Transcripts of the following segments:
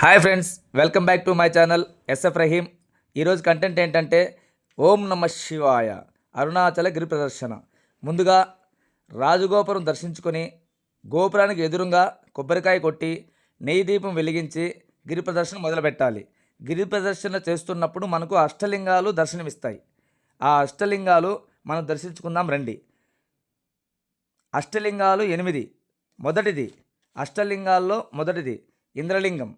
Hi friends welcome back to my channel S F Rahim. ఈరోజు content ఏంటంటే ఓం నమ శివాయ అరుణాచల గిరి ప్రదర్శన. ముందుగా రాజగోపురం దర్శించుకొని గోపురానికి ఎదురుగా కొబ్బరికాయ కొట్టి నెయ్యి దీపం వెలిగించి గిరి ప్రదర్శన మొదలుపెట్టాలి. గిరి ప్రదర్శన చేస్తున్నప్పుడు మనకు అష్టలింగాలు దర్శనమిస్తాయి. ఆ అష్టలింగాలు మనం దర్శించుకుందాం రండి. అష్టలింగాలు ఎనిమిది. మొదటిది. అష్టలింగాల్లో మొదటిది. ఇంద్రలింగం.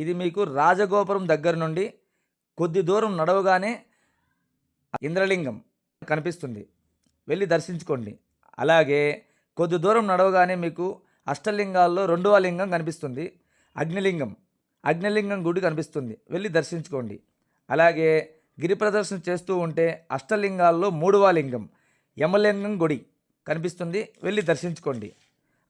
ఇది మీకు రాజగోపురం దగ్గర నుండి కొద్ది దూరం నడవగానే ఇంద్రలింగం కనిపిస్తుంది. వెళ్ళి దర్శించుకోండి. అలాగే కొద్ది దూరం నడవగానే మీకు అష్టలింగాల్లో రెండవ లింగం కనిపిస్తుంది. అగ్నిలింగం అగ్నిలింగం గుడి కనిపిస్తుంది. వెళ్ళి దర్శించుకోండి. అలాగే గిరి ప్రదర్శన చేస్తూ ఉంటే అష్టలింగాల్లో మూడవ లింగం యమలింగం గుడి కనిపిస్తుంది. వెళ్ళి దర్శించుకోండి.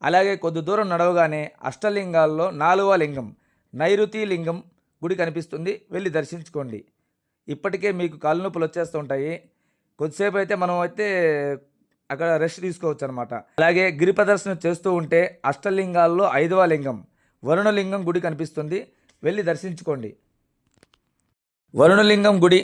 అలాగే కొద్ది దూరం నడవగానే అష్టలింగాల్లో నాలుగవ లింగం నైరుతి లింగం గుడి కనిపిస్తుంది. వెళ్ళి దర్శించుకోండి. ఇప్పటికే మీకు కాళ్ళు నొప్పులు వచ్చేస్తూ ఉంటాయి. కొద్దిసేపు అయితే మనం అయితే అక్కడ రెస్ట్ తీసుకోవచ్చు అనమాట అలాగే గిరి ప్రదర్శన చేస్తూ ఉంటే అష్టలింగాల్లో ఐదవ లింగం వరుణలింగం గుడి కనిపిస్తుంది. వెళ్ళి దర్శించుకోండి. వరుణలింగం గుడి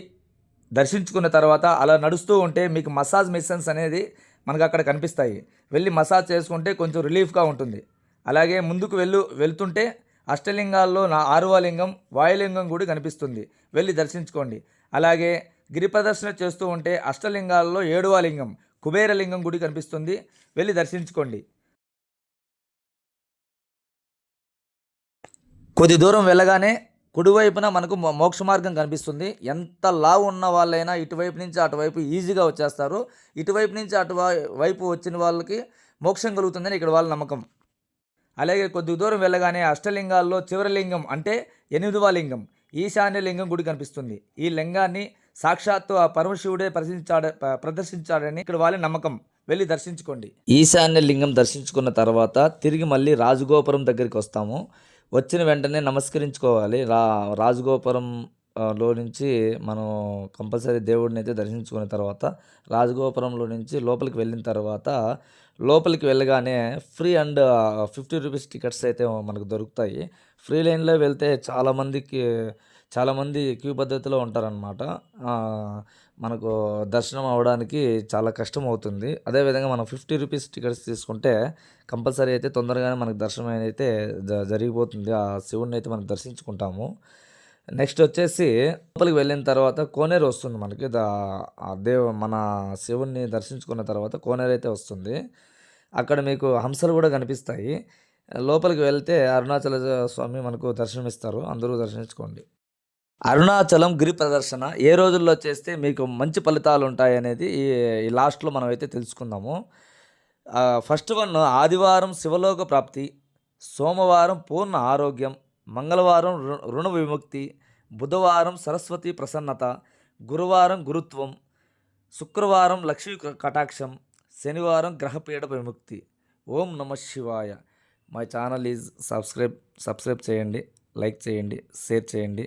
దర్శించుకున్న తర్వాత అలా నడుస్తూ ఉంటే మీకు మసాజ్ మిషన్స్ అనేది మనకు అక్కడ కనిపిస్తాయి. వెళ్ళి మసాజ్ చేసుకుంటే కొంచెం రిలీఫ్గా ఉంటుంది. అలాగే ముందుకు వెళ్ళు వెళ్తుంటే అష్టలింగాల్లో నా ఆరవ లింగం వాయులింగం గుడి కనిపిస్తుంది. వెళ్ళి దర్శించుకోండి. అలాగే గిరి ప్రదర్శన చేస్తూ ఉంటే అష్టలింగాల్లో ఏడవ లింగం కుబేరలింగం గుడి కనిపిస్తుంది. వెళ్ళి దర్శించుకోండి. కొద్ది దూరం వెళ్ళగానే కుడివైపున మనకు మో- మోక్ష మార్గం కనిపిస్తుంది. ఎంత లావు ఉన్న వాళ్ళైనా ఇటువైపు నుంచి అటువైపు ఈజీగా వచ్చేస్తారు. ఇటువైపు నుంచి అటువై- వైపు వచ్చిన వాళ్ళకి మోక్షం కలుగుతుందని ఇక్కడ వాళ్ళ నమ్మకం. అలాగే కొద్ది దూరం వెళ్ళగానే అష్టలింగాల్లో చివరి లింగం అంటే ఎనిమిదవ లింగం ఈశాన్య లింగం గుడి కనిపిస్తుంది. ఈ లింగాన్ని సాక్షాత్తు ఆ పరమశివుడే ప్రదర్శించాడ ప్రదర్శించాడని ఇక్కడ వాళ్ళ నమ్మకం. వెళ్ళి దర్శించుకోండి. ఈశాన్య లింగం దర్శించుకున్న తర్వాత తిరిగి మళ్ళీ రాజగోపురం దగ్గరికి వస్తాము. వచ్చిన వెంటనే నమస్కరించుకోవాలి. రా రాజగోపురం లో నుంచి మనం కంపల్సరీ దేవుడిని అయితే దర్శించుకున్న తర్వాత రాజగోపురంలో నుంచి లోపలికి వెళ్ళిన తర్వాత లోపలికి వెళ్ళగానే free and fifty rupees tickets అయితే మనకు దొరుకుతాయి. ఫ్రీ లైన్లో వెళ్తే చాలామందికి చాలామంది క్యూ పద్ధతిలో ఉంటారనమాట మనకు దర్శనం అవడానికి చాలా కష్టం అవుతుంది. అదేవిధంగా మనం ఫిఫ్టీ రూపీస్ టికెట్స్ తీసుకుంటే కంపల్సరీ అయితే తొందరగానే మనకు దర్శనం అయితే జ- జరిగిపోతుంది. ఆ శివుడిని అయితే మనం దర్శించుకుంటాము. నెక్స్ట్ వచ్చేసి లోపలికి వెళ్ళిన తర్వాత కోనేరు వస్తుంది మనకి. దేవ మన శివుణ్ణి దర్శించుకున్న తర్వాత కోనేరు అయితే వస్తుంది. అక్కడ మీకు హంసలు కూడా కనిపిస్తాయి. లోపలికి వెళ్తే అరుణాచల స్వామి మనకు దర్శనమిస్తారు. అందరూ దర్శించుకోండి. అరుణాచలం గిరి ప్రదర్శన ఏ రోజుల్లో చేస్తే మీకు మంచి ఫలితాలు ఉంటాయి అనేది ఈ లాస్ట్లో మనం అయితే తెలుసుకుందాము. ఫస్ట్ వన్ ఆదివారం శివలోక ప్రాప్తి సోమవారం పూర్ణ ఆరోగ్యం మంగళవారం రుణ విముక్తి బుధవారం సరస్వతి ప్రసన్నత గురువారం గురుత్వం శుక్రవారం లక్ష్మీ కటాక్షం శనివారం గ్రహపీడ విముక్తి. ఓం నమ శివాయ. My channel is subscribe subscribe చేయండి లైక్ చేయండి షేర్ చేయండి.